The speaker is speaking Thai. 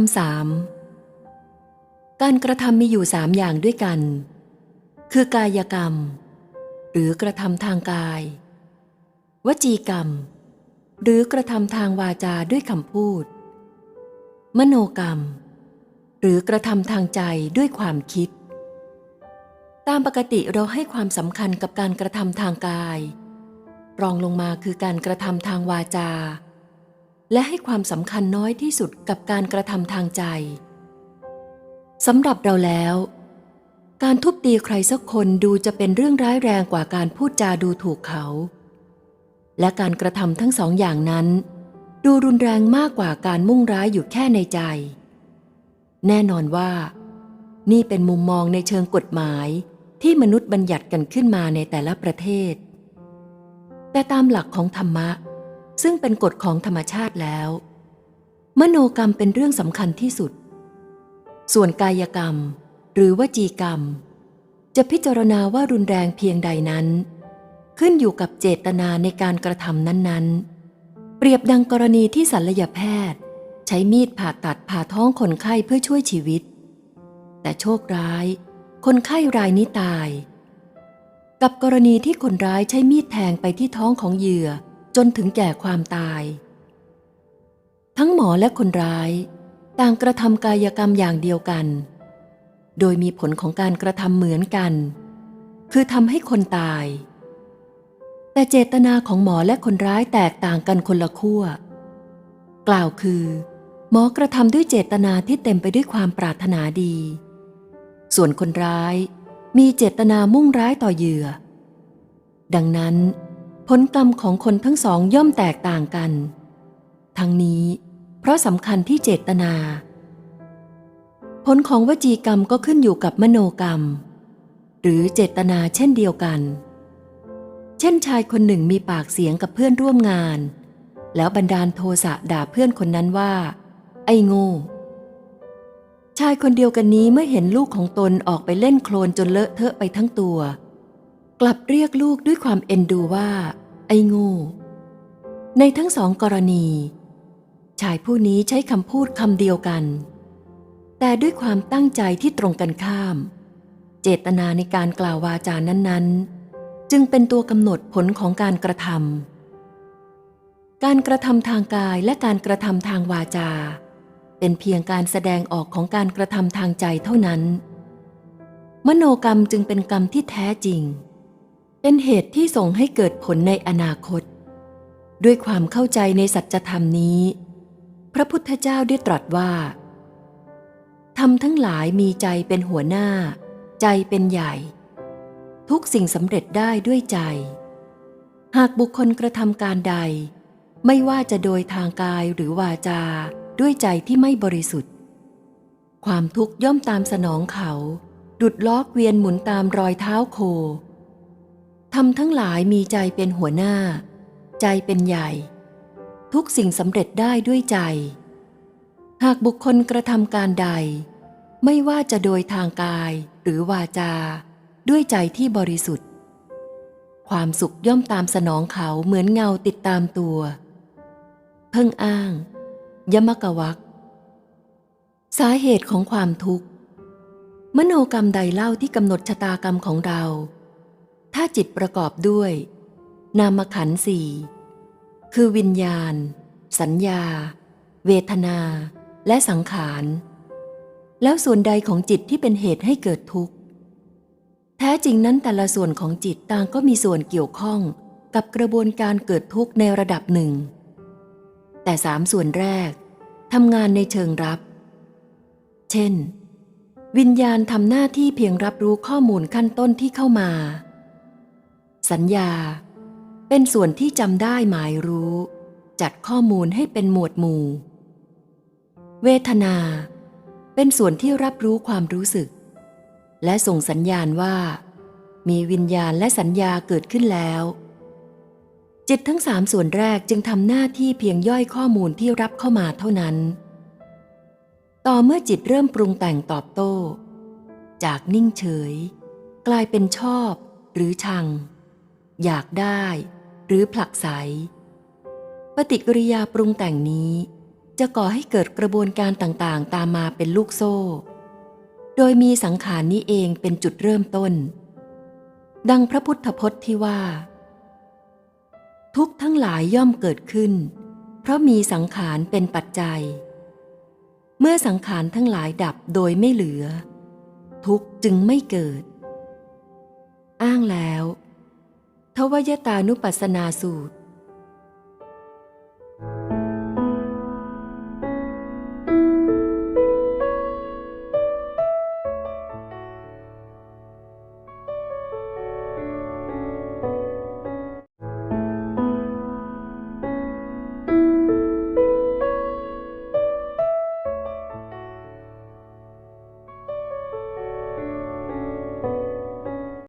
ำสามการกระทำมีอยู่สามอย่างด้วยกัน คือกายกรรม หรือกระทำทางกาย วจีกรรม หรือกระทำทางวาจาด้วยคำพูด มโนกรรม หรือกระทำทางใจด้วยความคิด ตามปกติเราให้ความสำคัญกับการกระทำทางกาย รองลงมาคือการกระทำทางวาจา และให้ความสำคัญน้อยที่สุดกับการกระทำทางใจสำหรับเราแล้ว การทุบตีใครสักคนดูจะเป็นเรื่องร้ายแรงกว่าการพูดจาดูถูกเขา และการกระทำทั้งสองอย่างนั้น ดูรุนแรงมากกว่าการมุ่งร้ายอยู่แค่ในใจ แน่นอนว่า นี่เป็นมุมมองในเชิงกฎหมายที่มนุษย์บัญญัติกันขึ้นมาในแต่ละประเทศ แต่ตามหลักของธรรมะ ซึ่งเป็นกฎของธรรมชาติแล้ว มโนกรรมเป็นเรื่องสำคัญที่สุด ส่วนกายกรรม หรือวจีกรรม จะพิจารณาว่ารุนแรงเพียงใดนั้น ขึ้นอยู่กับเจตนาในการกระทำนั้น ๆ เปรียบดังกรณีที่ศัลยแพทย์ ใช้มีดผ่าตัดผ่าท้องคนไข้เพื่อช่วยชีวิต แต่โชคร้าย คนไข้รายนี้ตาย กับกรณีที่คนร้ายใช้มีดแทงไปที่ท้องของเหยื่อ จนถึงแก่ความตาย ทั้งหมอและคนร้าย ต่างกระทำกายกรรมอย่างเดียวกัน โดยมีผลของการกระทำเหมือนกัน คือทำให้คนตาย แต่เจตนาของหมอและคนร้ายแตกต่างกันคนละขั้ว กล่าวคือ หมอกระทำด้วยเจตนาที่เต็มไปด้วยความปรารถนาดี ส่วนคนร้ายมีเจตนามุ่งร้ายต่อเหยื่อ ดังนั้น ผลกรรมของคนทั้งสองย่อมแตกต่างกัน ทั้งนี้ เพราะสำคัญที่เจตนา ผลของวจีกรรมก็ขึ้นอยู่กับมโนกรรม หรือเจตนาเช่นเดียวกัน เช่นชายคนหนึ่งมีปากเสียงกับเพื่อนร่วมงาน แล้วบันดาลโทสะด่าเพื่อนคนนั้นว่า ไอ้โง่ชายคนเดียวกันนี้เมื่อเห็นลูกของตนออกไปเล่นโคลนจนเลอะเทอะไปทั้งตัว กลับเรียกลูกด้วยความเอ็นดูว่า ไอ้โง่ในทั้งสองกรณี ชายผู้นี้ใช้คำพูดคำเดียวกัน แต่ด้วยความตั้งใจที่ตรงกันข้าม เจตนาในการกล่าววาจานั้นๆ จึงเป็นตัวกำหนดผลของการกระทำการกระทำทางกายและการกระทำทางวาจา เป็นเพียงการแสดงออกของการกระทำทางใจเท่านั้น มโนกรรมจึงเป็นกรรมที่แท้จริง เป็นเหตุที่ส่งให้เกิดผลในอนาคต ด้วยความเข้าใจในสัจธรรมนี้ พระพุทธเจ้าได้ตรัสว่าทำทั้งหลายมีใจเป็นหัวหน้า ใจเป็นใหญ่ ทุกสิ่งสำเร็จได้ด้วยใจ หากบุคคลกระทำการใด ไม่ว่าจะโดยทางกายหรือวาจาด้วยใจที่ไม่บริสุทธิ์ ความทุกข์ย่อมตามสนองเขา ดุดล้อเกวียนหมุนตามรอยเท้าโค ทำทั้งหลายมีใจเป็นหัวหน้า ใจเป็นใหญ่ ทุกสิ่งสำเร็จได้ด้วยใจ หากบุคคลกระทำการใด ไม่ว่าจะโดยทางกายหรือวาจา ด้วยใจที่บริสุทธิ์ ความสุขย่อมตามสนองเขาเหมือนเงาติดตามตัว เพิ่งอ้าง ยมกวักสาเหตุของความทุกข์ มโนกรรมใดเล่าที่กำหนดชะตากรรมของเรา ถ้าจิตประกอบด้วย นามขันธ์สี่คือวิญญาณ สัญญา เวทนา และสังขาร แล้วส่วนใดของจิตที่เป็นเหตุให้เกิดทุกข์ แท้จริงนั้นแต่ละส่วนของจิตต่างก็มีส่วนเกี่ยวข้องกับกระบวนการเกิดทุกข์ในระดับหนึ่ง แต่สามส่วนแรกทำงานในเชิงรับ เช่น วิญญาณทำหน้าที่เพียงรับรู้ข้อมูลขั้นต้นที่เข้ามา สัญญา เป็นส่วนที่จำได้หมายรู้ จัดข้อมูลให้เป็นหมวดหมู่ เวทนา เป็นส่วนที่รับรู้ความรู้สึก และส่งสัญญาณว่า มีวิญญาณและสัญญาเกิดขึ้นแล้ว จิตทั้งสามส่วนแรกจึงทำหน้าที่เพียงย่อยข้อมูลที่รับเข้ามาเท่านั้น ต่อเมื่อจิตเริ่มปรุงแต่งตอบโต้ จากนิ่งเฉย กลายเป็นชอบหรือชัง อยากได้ หรือผลักไส ปฏิกิริยาปรุงแต่งนี้ จะก่อให้เกิดกระบวนการต่างๆ ตามมาเป็นลูกโซ่ โดยมีสังขารนี้เองเป็นจุดเริ่มต้น ดังพระพุทธพจน์ที่ว่า ทุกทั้งหลายย่อมเกิดขึ้น เพราะมีสังขารเป็นปัจจัย เมื่อสังขารทั้งหลายดับโดยไม่เหลือ ทุกจึงไม่เกิด อ้างแล้ว ทวยตานุปัสสนาสูตร